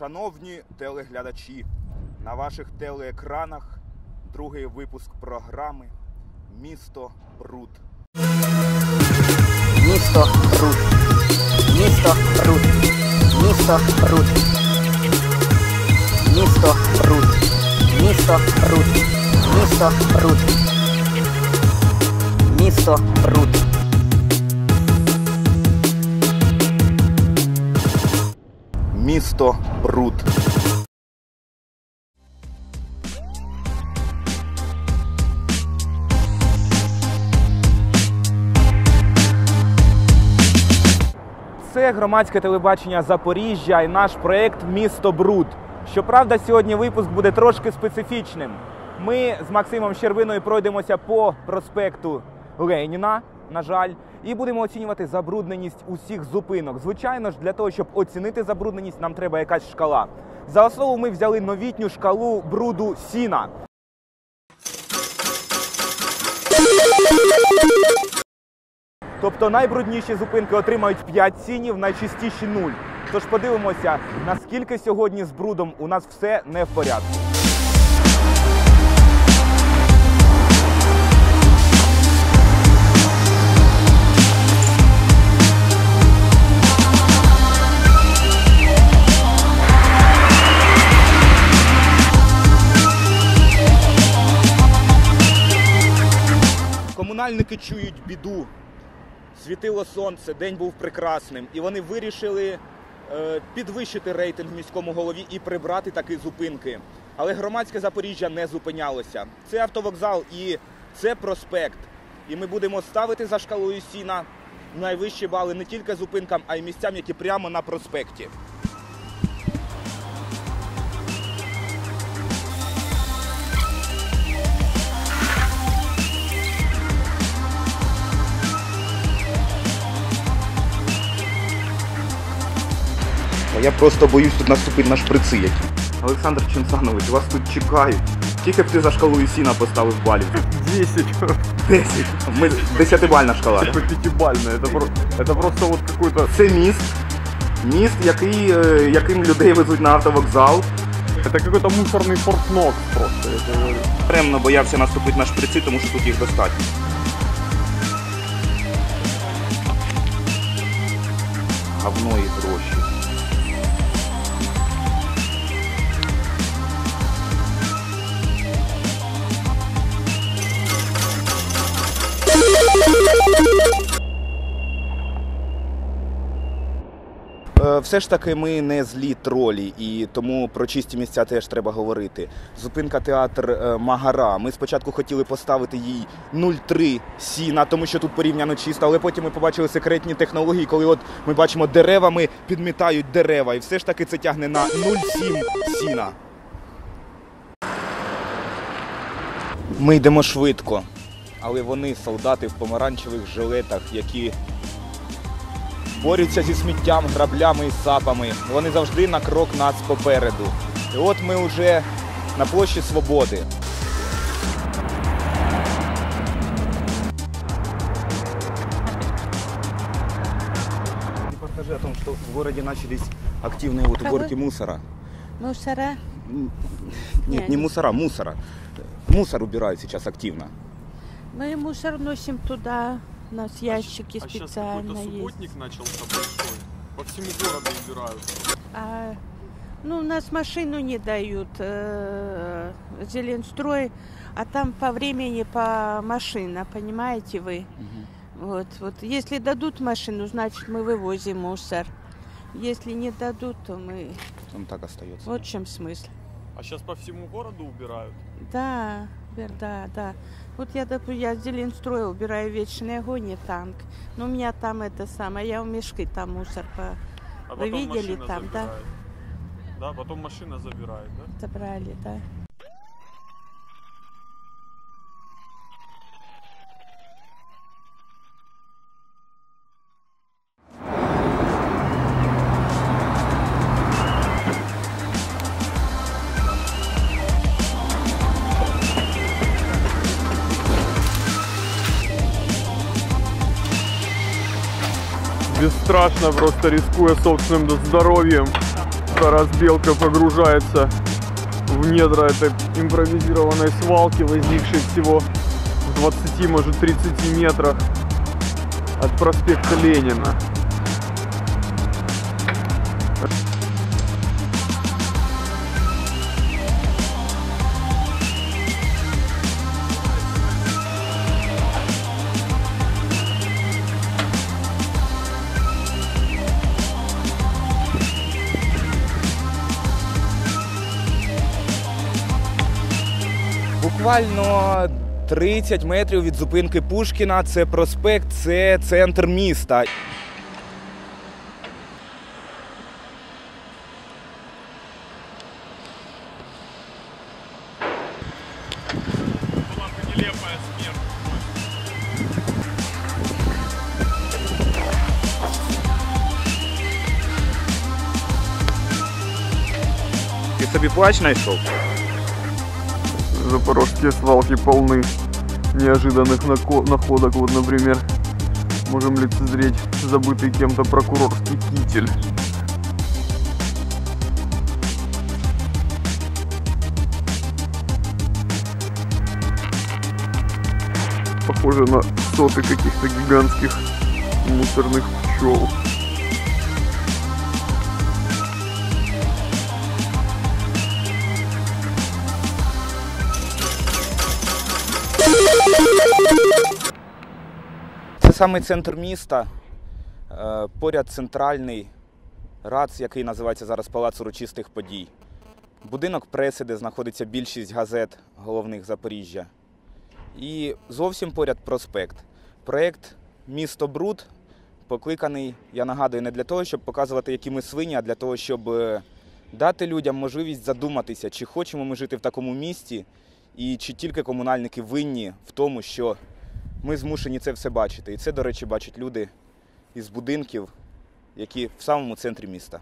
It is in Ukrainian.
Шановні телеглядачі, на ваших телеекранах другий випуск програми Місто Бруд. Місто Рут. Місто Рут. Місто Рут. Місто Рут. Місто Рут. Місто Рут. Місто Рут. Місто Бруд. Це громадське телебачення Запоріжжя і наш проєкт Місто Бруд. Щоправда, сьогодні випуск буде трошки специфічним. Ми з Максимом Щербиною пройдемося по проспекту Леніна, на жаль, і будемо оцінювати забрудненість усіх зупинок. Звичайно ж, для того, щоб оцінити забрудненість, нам треба якась шкала. За основу ми взяли новітню шкалу бруду Сіна. Тобто найбрудніші зупинки отримають 5 сінів, найчистіші 0. Тож подивимося, наскільки сьогодні з брудом у нас все не в порядку. Комунальники чують біду. Світило сонце, день був прекрасним, і вони вирішили е, підвищити рейтинг міському голові і прибрати такі зупинки. Але громадське Запоріжжя не зупинялося. Це автовокзал і це проспект. І ми будемо ставити за шкалою сіна найвищі бали не тільки зупинкам, а й місцям, які прямо на проспекті. Я просто боюсь тут наступити на шприци які. Олександр Чинсанович, вас тут чекають. Тільки б ти за шкалою сіна поставив балів. 10, 10. Ми десятибальна шкала. типа пятибальная. Это, про- это просто вот какой-то... Це міст. Міст, який, е, яким людей везуть на автовокзал. Это какой-то мусорный Форт Нокс просто. я тебе говорю. Премно боявся наступити на шприци, тому що тут їх достатньо. Говно і гроші. Все ж таки ми не злі тролі, і тому про чисті місця теж треба говорити. Зупинка театр е, Магара. Ми спочатку хотіли поставити їй 0,3 сіна, тому що тут порівняно чисто, але потім ми побачили секретні технології, коли от ми бачимо деревами підмітають дерева, і все ж таки це тягне на 0,7 сіна. Ми йдемо швидко, але вони солдати в помаранчевих жилетах, які борються зі сміттям, граблями і сапами. Вони завжди на крок нас попереду. І от ми вже на площі Свободи. Репортажи о том, что в городе начались активные вот уборки мусора. Мусора? Нет, не не- мусора, мусора. Мусор убирают сейчас активно. Мы мусор носим туда. У нас ящики А сейчас специально какой-то есть. субботник начался большой. По всему городу убирают. А, ну, у нас машину не дают, э, Зеленстрой, а там по времени по машина, понимаете вы? Вот, вот. Если дадут машину, значит мы вывозим мусор. Если не дадут, то мы... Он так остается. Вот в чем смысл. А сейчас по всему городу убирают. Да, Вер, да, да. Вот я, допу- я с Зеленстроя убираю вечный огонь и танк. Но у меня там это самое, я в мешки там мусор по... А Вы видели там, да? забирает. Да, потом машина забирает, да? забрали, да. Бесстрашно, просто рискуя собственным здоровьем, Разбелка погружается в недра этой импровизированной свалки, возникшей всего в 20, может 30 метрах от проспекта Ленина. Буквально 30 метрів від зупинки Пушкіна. Це проспект, це центр міста. Ти плач знайшов? Запорожские свалки полны неожиданных находок. Вот, например, можем лицезреть забытый кем-то прокурорский китель. Похоже на соты каких-то гигантских мусорных пчел. Це саме центр міста. Е, Поряд центральний РАЦ, який називається зараз Палац урочистих подій. Будинок преси, де знаходиться більшість газет головних Запоріжжя. І зовсім поряд проспект. Проєкт Місто Бруд покликаний, я нагадую, не для того, щоб показувати, які ми свині, а для того, щоб е, дати людям можливість задуматися, чи хочемо ми жити в такому місті, і чи тільки комунальники винні в тому, що ми змушені це все бачити. І це, до речі, бачать люди із будинків, які в самому центрі міста.